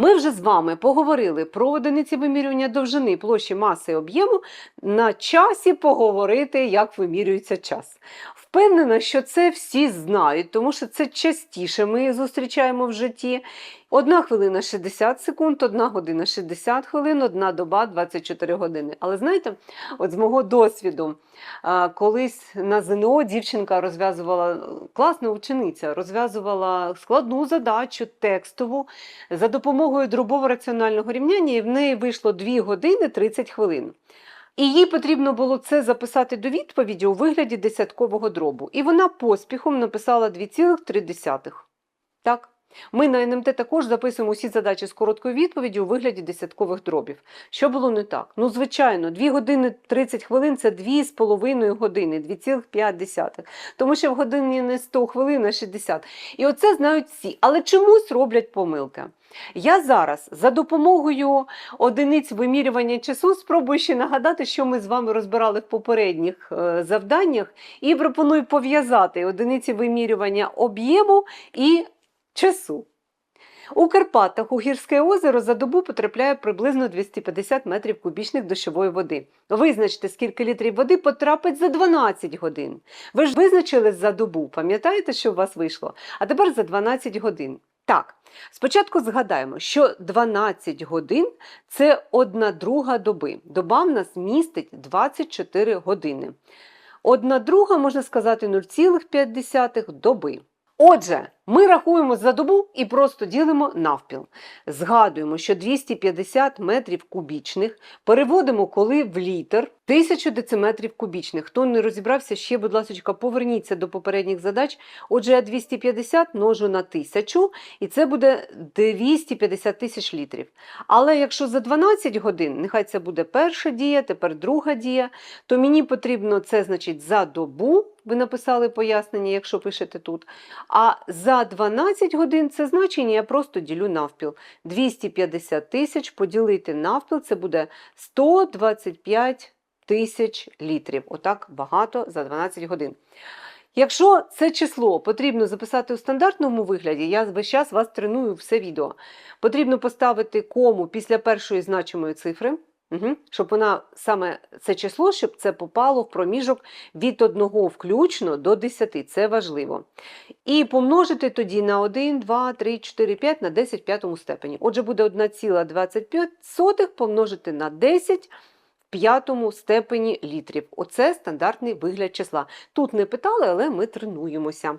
Ми вже з вами поговорили про одиниці вимірювання довжини, площі, маси об'єму. На часі поговорити, як вимірюється час. Впевнена, що це всі знають, тому що це частіше ми зустрічаємо в житті. Одна хвилина 60 секунд, одна година 60 хвилин, одна доба 24 години. Але знаєте, от з мого досвіду, колись на ЗНО дівчинка розв'язувала, класна учениця, розв'язувала складну задачу текстову за допомогою дробово-раціонального рівняння, і в неї вийшло 2 години 30 хвилин. І їй потрібно було це записати до відповіді у вигляді десяткового дробу. І вона поспіхом написала 2,3. Так. Ми на НМТ також записуємо усі задачі з короткою відповіддю у вигляді десяткових дробів. Що було не так? Ну, звичайно, 2 години 30 хвилин це 2,5 години, 2,5. Тому що в годині не 100 хвилин, а 60. І оце знають всі, але чомусь роблять помилки. Я зараз за допомогою одиниць вимірювання часу спробую ще нагадати, що ми з вами розбирали в попередніх е, завданнях, і пропоную пов'язати одиниці вимірювання об'єму і часу. У Карпатах у гірське озеро за добу потрапляє приблизно 250 метрів кубічних дощової води. Визначте, скільки літрів води потрапить за 12 годин. Ви ж визначили за добу, пам'ятаєте, що у вас вийшло? А тепер за 12 годин. Так, спочатку згадаємо, що 12 годин це одна друга доби. Доба в нас містить 24 години. Одна друга, можна сказати, 0,5 доби. Отже, ми рахуємо за добу і просто ділимо навпіл. Згадуємо, що 250 метрів кубічних переводимо коли в літр 1000 дециметрів кубічних. Хто не розібрався, ще, будь ласка, поверніться до попередніх задач. Отже, я 250 множу на 1000, і це буде 250 тисяч літрів. Але якщо за 12 годин, нехай це буде перша дія, тепер друга дія, то мені потрібно це значить за добу. Ви написали пояснення, якщо пишете тут. А за 12 годин це значення я просто ділю навпіл. 250 тисяч поділити навпіл це буде 125 тисяч літрів. Отак багато за 12 годин. Якщо це число потрібно записати у стандартному вигляді, я весь час вас треную все відео. Потрібно поставити кому після першої значимої цифри. Угу. Щоб вона саме це число, щоб це попало в проміжок від 1 включно до 10. Це важливо. І помножити тоді на 1, 2, 3, 4, 5 на 10 в п'ятому степені. Отже, буде 1,25 помножити на 10 в п'ятому степені літрів. Оце стандартний вигляд числа. Тут не питали, але ми тренуємося.